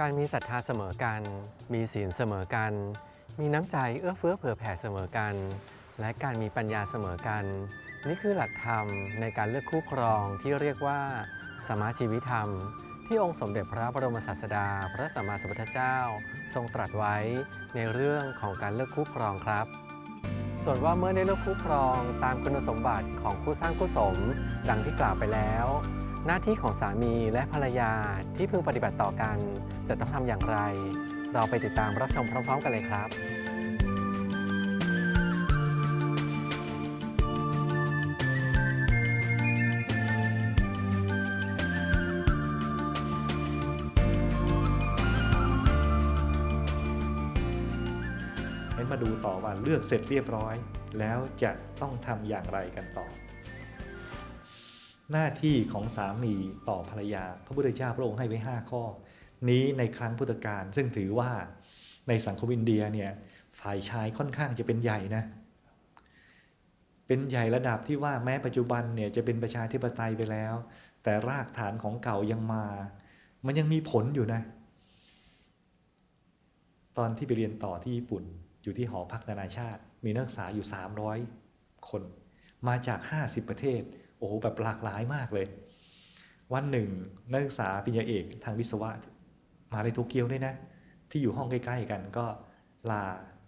การมีศรัทธาเสมอกัน มีศีลเสมอกัน มีน้ำใจเอื้อเฟื้อเผื่อแผ่เสมอกัน และการมีปัญญาเสมอกัน นี่คือหลักธรรมในการเลือกคู่ครองที่เรียกว่าสมาชีวิธรรม ที่องค์สมเด็จพระบรมศาสดา พระสัมมาสัมพุทธเจ้า ทรงตรัสไว้ในเรื่องของการเลือกคู่ครองครับ ส่วนว่าเมื่อได้เลือกคู่ครองตามคุณสมบัติของคู่สร้างคู่สม ดังที่กล่าวไปแล้ว หน้าที่ของสามีและภรรยาที่พึงปฏิบัติต่อกัน จะต้องทำอย่างไร เราไปติดตามรับชมพร้อม ๆ กันเลยครับให้มาดูต่อว่าเลือกเสร็จเรียบร้อย แล้วจะต้องทำอย่างไรกันต่อ หน้าที่ของสามีต่อภรรยา พระพุทธเจ้าพระองค์ให้ไว้ 5 ข้อ นี้ในครั้งพุทธกาลซึ่งถือว่าในสังคมอินเดียเนี่ยฝ่ายชายค่อนข้างจะเป็นใหญ่นะ เป็นใหญ่ระดับที่ว่าแม้ปัจจุบันเนี่ยจะเป็นประชาธิปไตยไปแล้ว แต่รากฐานของเก่ายังมา มันยังมีผลอยู่นะ ตอนที่ไปเรียนต่อที่ญี่ปุ่น อยู่ที่หอพักนานาชาติ มีนักศึกษาอยู่ 300 คน มาจาก 50 ประเทศ โอ้โหแบบหลากหลายมากเลย วันหนึ่งนักศึกษาปริญญาเอกทางวิศวะมาในโตเกียวด้วยนะ ที่อยู่ห้องใกล้ ๆ กันก็ลา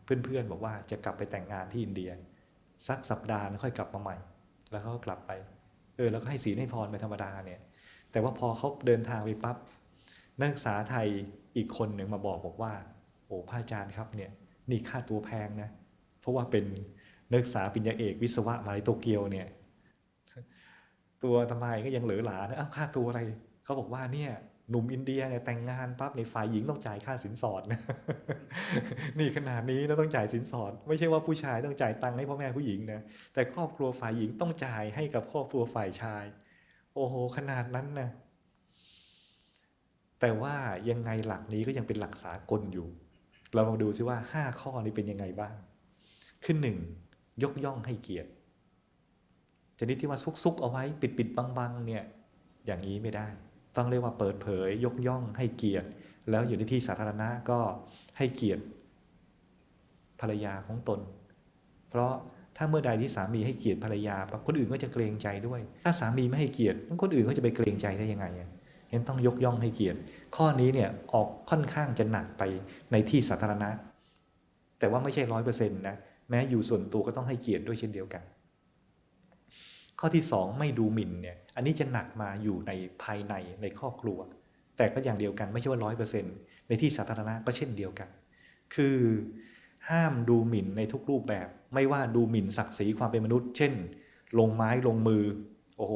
เพื่อนๆบอกว่าจะกลับไปแต่งงานที่อินเดีย สักสัปดาห์แล้วค่อยกลับมาใหม่ แล้วเขาก็กลับไปเออแล้วก็ให้ศีลให้พรไปธรรมดาเนี่ยแต่ว่าพอเขาเดินทางไปปั๊บนักศึกษาไทยอีกคนหนึ่งมาบอกบอกว่า โอ้พระอาจารย์ครับเนี่ยนี่ค่าตัวแพงนะเพราะว่าเป็นนักศึกษาปริญญาเอกวิศวะมาในโตเกียวเนี่ย ตัวทำไมก็ยังเหลือหลานะอ้าวค่าตัวอะไรเขาบอกว่าเนี่ยหนุ่มอินเดียเนี่ยแต่งงานปั๊บในฝ่ายหญิงต้องจ่ายค่าสินสอดนะนี่ขนาดนี้แล้วต้องจ่ายสินสอด ไม่ใช่ว่าผู้ชายต้องจ่ายตังค์ให้พ่อแม่ผู้หญิงนะแต่ครอบครัวฝ่ายหญิงต้องจ่ายให้กับครอบครัวฝ่ายชาย โอ้โห ขนาดนั้นนะแต่ว่ายังไงหลักนี้ก็ยังเป็นหลักสากลอยู่ เรามาดูซิว่า 5 ข้อนี้เป็นยังไงบ้าง ขึ้นหนึ่งยกย่องให้เกียรติ ชนิดที่ว่าซุกๆเอาไว้ปิดปิดๆบังๆเนี่ยอย่างนี้ไม่ได้ ต้องเรียกว่าเปิดเผยยกย่องให้เกียรติ แล้วอยู่ในที่สาธารณะก็ให้เกียรติภรรยาของตน เพราะถ้าเมื่อใดที่สามีให้เกียรติภรรยาคนอื่นก็จะเกรงใจด้วย ถ้าสามีไม่ให้เกียรติคนอื่นก็จะไปเกรงใจได้ยังไงเห็นต้องยกย่องให้เกียรติ ข้อนี้เนี่ยออกค่อนข้างจะหนักไปในที่สาธารณะ แต่ว่าไม่ใช่ร้อยเปอร์เซ็นต์นะแม้อยู่ส่วนตัวก็ต้องให้เกียรติด้วยเช่นเดียวกัน ข้อที่สองไม่ดูหมิ่นเนี่ย อันนี้จะหนักมาอยู่ในภายในในครอบครัว แต่ก็อย่างเดียวกันไม่ใช่ว่าร้อยเปอร์เซ็นต์ในที่สาธารณะก็เช่นเดียวกัน คือห้ามดูหมิ่นในทุกรูปแบบ ไม่ว่าดูหมิ่นศักดิ์ศรีความเป็นมนุษย์ เช่น ลงไม้ลงมือ โอ้โห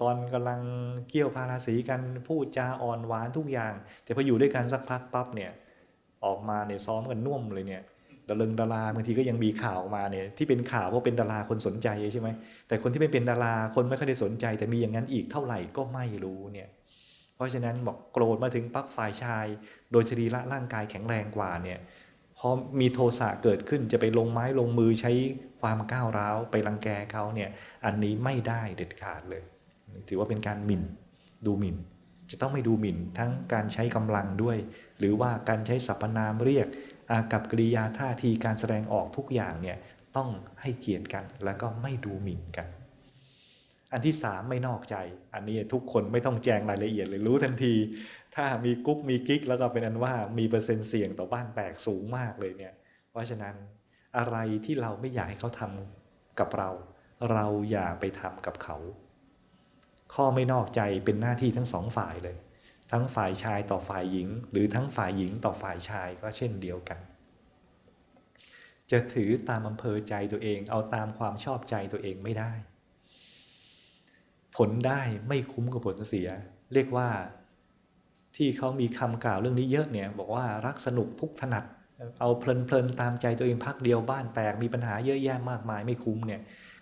ตอนกำลังเกี่ยวพาราสีกันพูดจาอ่อนหวานทุกอย่าง แต่พออยู่ด้วยกันสักพักปั๊บเนี่ย ออกมาเนี่ยซ้อมกันน่วมเลยเนี่ย ดารึงดาราบางทีก็ยังมีข่าวออกมาเนี่ยที่เป็นข่าวเพราะเป็นดาราคนสนใจใช่ไหมแต่คนที่ไม่เป็นดาราคนไม่ค่อยได้สนใจ แต่มีอย่างนั้นอีกเท่าไหร่ก็ไม่รู้เนี่ยเพราะฉะนั้นบอกโกรธมาถึงปั๊บฝ่ายชาย โดยสรีระร่างกายแข็งแรงกว่าเนี่ยพอมีโทสะเกิดขึ้นจะไปลงไม้ลงมือใช้ความก้าวร้าวไปรังแกเขาเนี่ยอันนี้ไม่ได้เด็ดขาดเลย ถือว่าเป็นการหมิ่นดูหมิ่น จะต้องไม่ดูหมิ่นทั้งการใช้กำลังด้วย หรือว่าการใช้สรรพนามเรียก กับกริยาท่าทีการแสดงออกทุกอย่างเนี่ยต้องให้เกียรติกัน แล้วก็ไม่ดูหมิ่นกัน อันที่สามไม่นอกใจ อันนี้ทุกคนไม่ต้องแจงรายละเอียดเลยรู้ทันที ถ้ามีกุ๊กมีกิ๊กแล้วก็เป็นอันว่ามีเปอร์เซ็นต์เสี่ยงต่อบ้านแตกสูงมากเลยเนี่ย เพราะฉะนั้นอะไรที่เราไม่อยากให้เขาทำกับเรา เราอย่าไปทำกับเขา ข้อไม่นอกใจเป็นหน้าที่ทั้งสองฝ่ายเลย ทั้งฝ่ายชายต่อฝ่ายหญิง หรือทั้งฝ่ายหญิงต่อฝ่ายชายก็เช่นเดียวกัน จะถือตามอำเภอใจตัวเอง เอาตามความชอบใจตัวเองไม่ได้ ผลได้ไม่คุ้มกับผลเสีย เรียกว่าที่เขามีคำกล่าวเรื่องนี้เยอะเนี่ยบอกว่ารักสนุกทุกถนัด เอาเพลินๆตามใจตัวเองพักเดียวบ้านแตกมีปัญหาเยอะแยะมากมายไม่คุ้มเนี่ย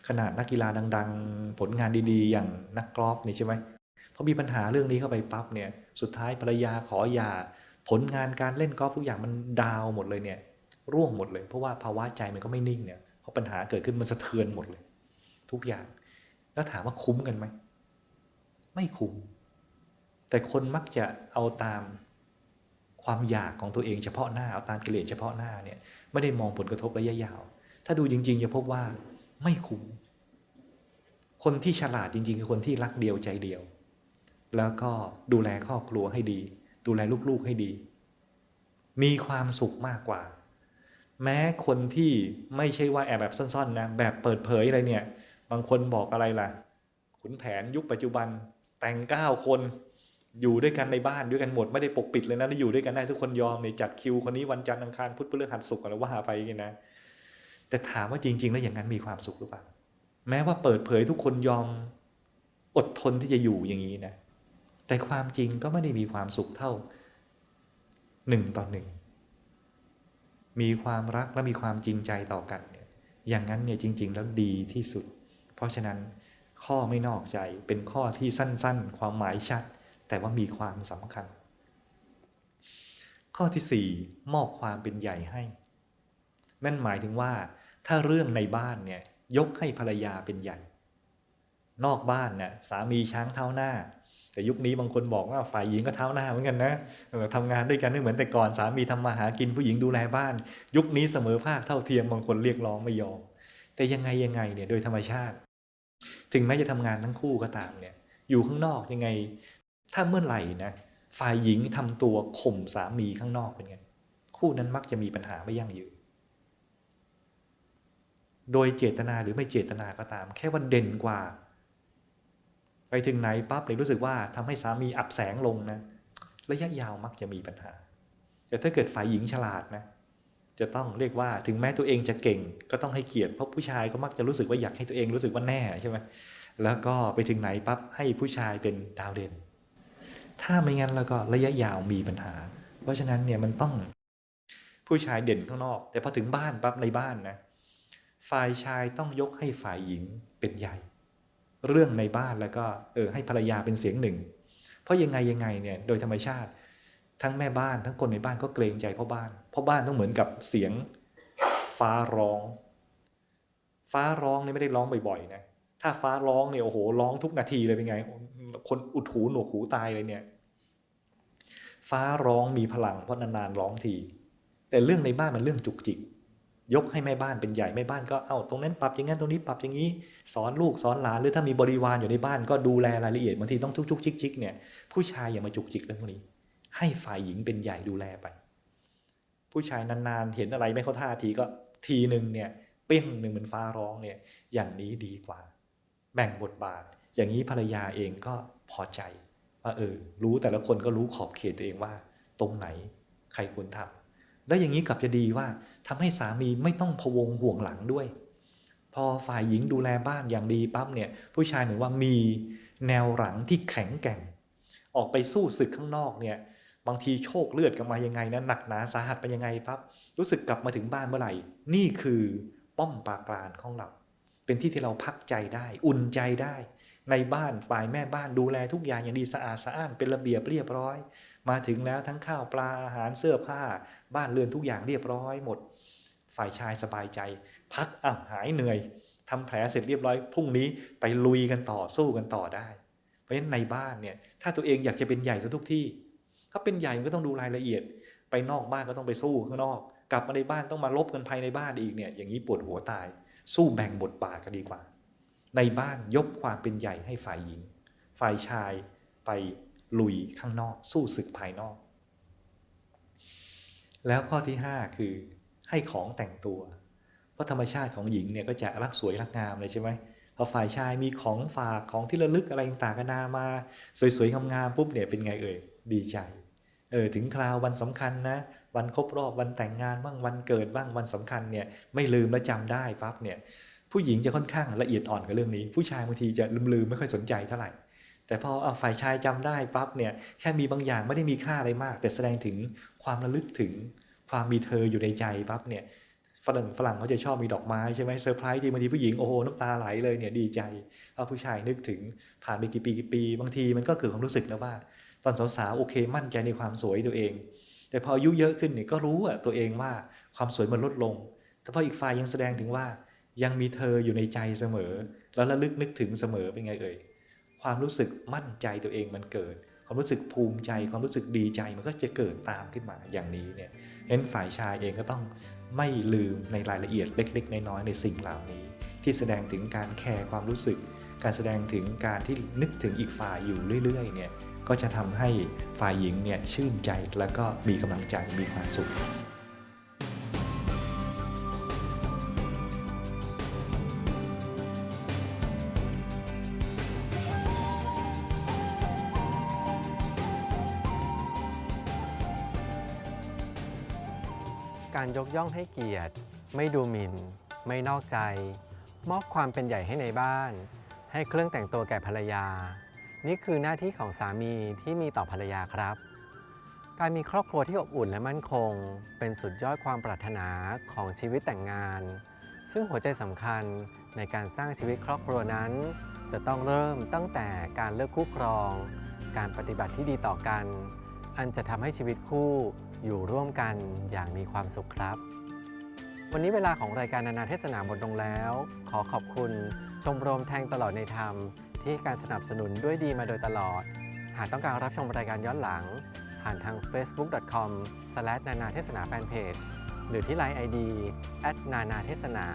ขนาดนักกีฬาดัง ๆ ผลงานดีๆ อย่างนักกอล์ฟนี่ใช่ไหม พอมีปัญหาเรื่องนี้เข้าไปปั๊บเนี่ยสุดท้ายภรรยาขอหย่าผลงานการเล่นกอล์ฟทุกอย่างมันดาวหมดเลยเนี่ยร่วงหมดเลย เพราะว่าภาวะใจมันก็ไม่นิ่งเนี่ยเพราะปัญหาเกิดขึ้นมันสะเทือนหมดเลย ทุกอย่าง แล้วถามว่าคุ้มกันไหมไม่คุ้มแต่คนมักจะเอาตามความอยากของตัวเองเฉพาะหน้าเอาตามกิเลสเฉพาะหน้าเนี่ยไม่ได้มองผลกระทบระยะยาว ถ้าดูจริง ๆ จะพบว่าไม่คุ้มคนที่ฉลาดจริง ๆ คือคนที่รักเดียวใจเดียว แล้วก็ดูแลครอบครัวให้ดี ดูแลลูกๆให้ดี มีความสุขมากกว่า แม้คนที่ไม่ใช่ว่าแอบแบบซ่อนๆนะแบบเปิดเผยอะไรเนี่ย บางคนบอกอะไรล่ะ ขุนแผนยุคปัจจุบันแต่งเก้าคนอยู่ด้วยกันในบ้านด้วยกันหมดไม่ได้ปกปิดเลยนะได้อยู่ด้วยกันได้ทุกคนยอมเนี่ยจัดคิวคนนี้วันจันทร์อังคารพุธพฤหัสศุกร์อะไรว่าไปอย่างนี้นะ แต่ถามว่าจริง ๆ แล้วอย่างนั้นมีความสุขหรือเปล่าแม้ว่าเปิดเผยทุกคนยอมอดทนที่จะอยู่อย่างนี้นะ แต่ความจริงก็ไม่ได้มีความสุขเท่าหนึ่งต่อหนึ่งมีความรักและมีความจริงใจต่อกันเนี่ยอย่างนั้นเนี่ยจริง ๆ แล้วดีที่สุด เพราะฉะนั้นข้อไม่นอกใจเป็นข้อที่สั้น ๆ ความหมายชัด แต่ว่ามีความสำคัญ ข้อที่ 4 มอบความเป็นใหญ่ให้ นั่นหมายถึงว่า ถ้าเรื่องในบ้านเนี่ยยกให้ภรรยาเป็นใหญ่ นอกบ้านเนี่ยสามีช้างเท้าหน้า แต่ยุคนี้บางคนบอกว่าฝ่ายหญิงก็เท้าหน้าเหมือนกันนะทำงานด้วยกันไม่เหมือนแต่ก่อนสามีทำมาหากินผู้หญิงดูแลบ้าน ยุคนี้เสมอภาคเท่าเทียมบางคนเรียกร้องไม่ยอม แต่ยังไงยังไงเนี่ยโดยธรรมชาติ ถึงแม้จะทำงานทั้งคู่ก็ตามเนี่ยอยู่ข้างนอกยังไง ถ้าเมื่อไหร่นะฝ่ายหญิงทำตัวข่มสามีข้างนอกเป็นไงคู่นั้นมักจะมีปัญหาไม่ยั่งยืนโดยเจตนาหรือไม่เจตนาก็ตาม แค่ว่าเด่นกว่า ไปถึงไหนปั๊บเลยรู้สึกว่าทำให้สามีอับแสงลงนะระยะยาวมักจะมีปัญหา แต่ถ้าเกิดฝ่ายหญิงฉลาดนะจะต้องเรียกว่าถึงแม้ตัวเองจะเก่ง ก็ต้องให้เกียรติเพราะผู้ชายก็มักจะรู้สึกว่าอยากให้ตัวเองรู้สึกว่าแน่ใช่ไหมแล้วก็ไปถึงไหนปั๊บให้ผู้ชายเป็นดาวเด่นถ้าไม่งั้นแล้วก็ระยะยาวมีปัญหา เพราะฉะนั้นเนี่ยมันต้องผู้ชายเด่นข้างนอก แต่พอถึงบ้านปั๊บในบ้านนะฝ่ายชายต้องยกให้ฝ่ายหญิงเป็นใหญ่ เรื่องในบ้านแล้วก็เออให้ภรรยาเป็นเสียงหนึ่ง เพราะยังไงยังไงเนี่ยโดยธรรมชาติ ทั้งแม่บ้านทั้งคนในบ้านก็เกรงใจพ่อบ้านพ่อบ้านต้องเหมือนกับเสียงฟ้าร้อง ฟ้าร้องเนี่ยไม่ได้ร้องบ่อยๆนะถ้าฟ้าร้องเนี่ยโอ้โหร้องทุกนาทีเลยเป็นไง คนอุดหูหนวกหูตายเลยเนี่ย ฟ้าร้องมีพลังเพราะนานๆร้องที แต่เรื่องในบ้านมันเรื่องจุกจิก ยกให้แม่บ้านเป็นใหญ่แม่บ้านก็เอาตรงนั้นปรับอย่างนั้นตรงนี้ปรับอย่างนี้ สอนลูกสอนหลานหรือถ้ามีบริวารอยู่ในบ้านก็ดูแลรายละเอียดบางทีต้องจุกๆจิกๆเนี่ยผู้ชายอย่ามาจุกจิกเรื่องพวกนี้ ให้ฝ่ายหญิงเป็นใหญ่ดูแลไป ผู้ชายนานๆ เห็นอะไรไม่เข้าท่าทีก็ทีหนึ่งเนี่ยเปี้ยงหนึ่งเหมือนฟ้าร้องเนี่ยอย่างนี้ดีกว่า แบ่งบทบาท อย่างนี้ภรรยาเองก็พอใจว่าเออรู้แต่ละคนก็รู้ขอบเขตตัวเองว่า ตรงไหนใครควรทำ แล้วอย่างนี้กลับจะดีว่าทำให้สามีไม่ต้องพวงห่วงหลังด้วย พอฝ่ายหญิงดูแลบ้านอย่างดีปั๊บเนี่ย ผู้ชายเหมือนว่ามีแนวหลังที่แข็งแกร่ง ออกไปสู้ศึกข้างนอกเนี่ย บางทีโชคเลือดกันมายังไงนะหนักหนาสาหัสไปยังไงปั๊บรู้สึกกลับมาถึงบ้านเมื่อไหร่ นี่คือป้อมปราการของเรา เป็นที่ที่เราพักใจได้ อุ่นใจได้ ในบ้านฝ่ายแม่บ้านดูแลทุกอย่างอย่างดีสะอาดสะอ้านเป็นระเบียบเรียบร้อย มาถึงแล้วทั้งข้าวปลาอาหารเสื้อผ้า บ้านเรือนทุกอย่างเรียบร้อยหมด ฝ่ายชายสบายใจ พักอะหายเหนื่อยทำแผลเสร็จเรียบร้อยพรุ่งนี้ไปลุยกันต่อสู้กันต่อได้ เพราะฉะนั้นในบ้านเนี่ยถ้าตัวเองอยากจะเป็นใหญ่ซะทุกที่ ถ้าเป็นใหญ่ก็ต้องดูรายละเอียด ไปนอกบ้านก็ต้องไปสู้ข้างนอก กลับมาในบ้านต้องมาลบกันภายในบ้านอีกเนี่ยอย่างนี้ปวดหัวตาย สู้แบ่งบทบาทกันดีกว่า ในบ้านยกความเป็นใหญ่ให้ฝ่ายหญิง ฝ่ายชายไป ลุยข้างนอก สู้ศึกภายนอก แล้วข้อที่ 5 คือให้ของแต่งตัว เพราะธรรมชาติของหญิงเนี่ยก็จะรักสวยรักงามเลยใช่ไหมพอฝ่ายชายมีของฝากของที่ระลึกอะไรต่างๆกันานามา สวยๆงามๆปุ๊บเนี่ยเป็นไงเอ่ยดีใจเออถึงคราววันสำคัญนะวันครบรอบวันแต่งงานบ้างวันเกิดบ้างวันสำคัญเนี่ยไม่ลืมและจำได้ปั๊บเนี่ยผู้หญิงจะค่อนข้างละเอียดอ่อนกับเรื่องนี้ ผู้ชายบางทีจะลืมๆไม่ค่อยสนใจเท่าไหร่ แต่พอเอาฝ่ายชายจำได้ปั๊บเนี่ยแค่มีบางอย่างไม่ได้มีค่าอะไรมาก แต่แสดงถึงความระลึกถึงความมีเธออยู่ในใจปั๊บเนี่ยฝรั่งฝรั่งเขาจะชอบมีดอกไม้ใช่ไหมเซอร์ไพรส์ทีบางทีผู้หญิงโอ้โหน้ำตาไหลเลยเนี่ยดีใจเอาผู้ชายนึกถึงผ่านไปกี่ปีกี่ปี บางทีมันก็เกิดความรู้สึกแล้วว่า ตอนสาวๆโอเคมั่นใจในความสวยตัวเอง แต่พออายุเยอะขึ้นเนี่ยก็รู้อะตัวเองว่าความสวยมันลดลง แต่พออีกฝ่ายยังแสดงถึงว่ายังมีเธออยู่ในใจเสมอ แล้วระลึกนึกถึงเสมอเป็นไงเอ่ย ความรู้สึกมั่นใจตัวเองมันเกิด ความรู้สึกภูมิใจ ความรู้สึกดีใจมันก็จะเกิดตามขึ้นมาอย่างนี้เนี่ยเห็นฝ่ายชายเองก็ต้องไม่ลืมในรายละเอียดเล็ก ๆ น้อยๆในสิ่งเหล่านี้ ที่แสดงถึงการแคร์ความรู้สึก การแสดงถึงการที่นึกถึงอีกฝ่ายอยู่เรื่อย ๆ เนี่ยก็จะทำให้ฝ่ายหญิงเนี่ยชื่นใจแล้วก็มีกำลังใจมีความสุข ยกย่องให้เกียรติ ไม่ดูหมิ่น ไม่นอกใจ มอบความเป็นใหญ่ให้ในบ้าน ให้เครื่องแต่งตัวแก่ภรรยา นี่คือหน้าที่ของสามีที่มีต่อภรรยาครับ การมีครอบครัวที่อบอุ่นและมั่นคง เป็นสุดยอดความปรารถนาของชีวิตแต่งงาน ซึ่งหัวใจสำคัญในการสร้างชีวิตครอบครัวนั้น จะต้องเริ่มตั้งแต่การเลือกคู่ครอง การปฏิบัติที่ดีต่อกัน อันจะทำให้ชีวิตคู่อยู่ร่วมกันอย่างมีความสุขครับ วันนี้เวลาของรายการนานาเทศนาหมดลงแล้ว ขอขอบคุณชมรมแทงตลอดในธรรม ที่ให้การสนับสนุนด้วยดีมาโดยตลอด หากต้องการรับชมรายการย้อนหลัง ผ่านทาง facebook.com นานาเทศนาแฟนเพจหรือที่ Line ID นานาเทศนา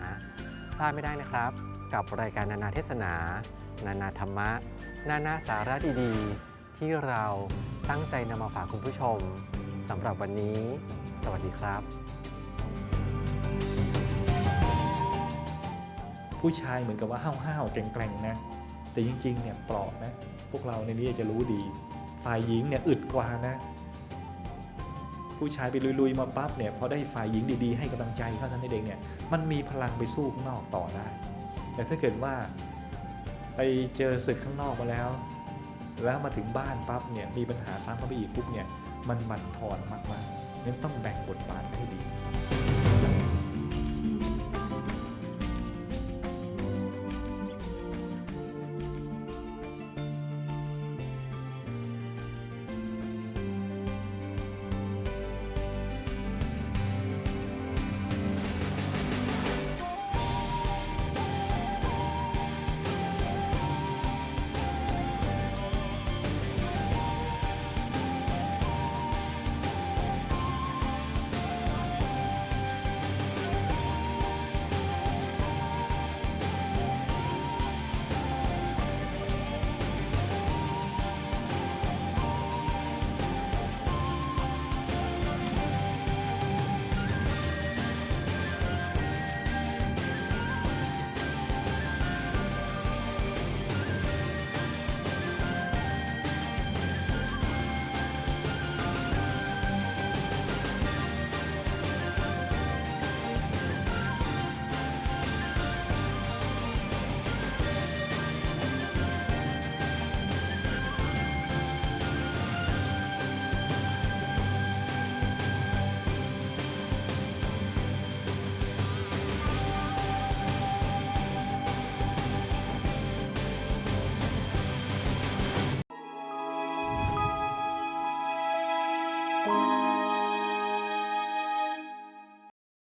พลาดไม่ได้นะครับ กับรายการนานาเทศนา นานาธรรมะ นานาสาระดีๆ ที่เราตั้งใจนำมาฝากคุณผู้ชมสำหรับวันนี้ สวัสดีครับ ผู้ชายเหมือนกับว่าห้าวๆแกร่งๆนะ แต่จริงๆเนี่ยเปลาะนะ พวกเราในนี้จะรู้ดี ฝ่ายหญิงเนี่ยอึดกว่านะ ผู้ชายไปลุยๆมาปั๊บเนี่ยพอได้ฝ่ายหญิงดีๆให้กำลังใจเท่านั้นเองเนี่ยมันมีพลังไปสู้ข้างนอกต่อได้ แต่ถ้าเกิดว่าไปเจอศึกข้างนอกมาแล้ว แล้วมาถึงบ้านปั๊บเนี่ยมีปัญหาซ้ำเข้าไปอีกปุ๊บเนี่ยมันบั่นทอนมากๆนั้นต้องแบ่งบทบาทให้ดี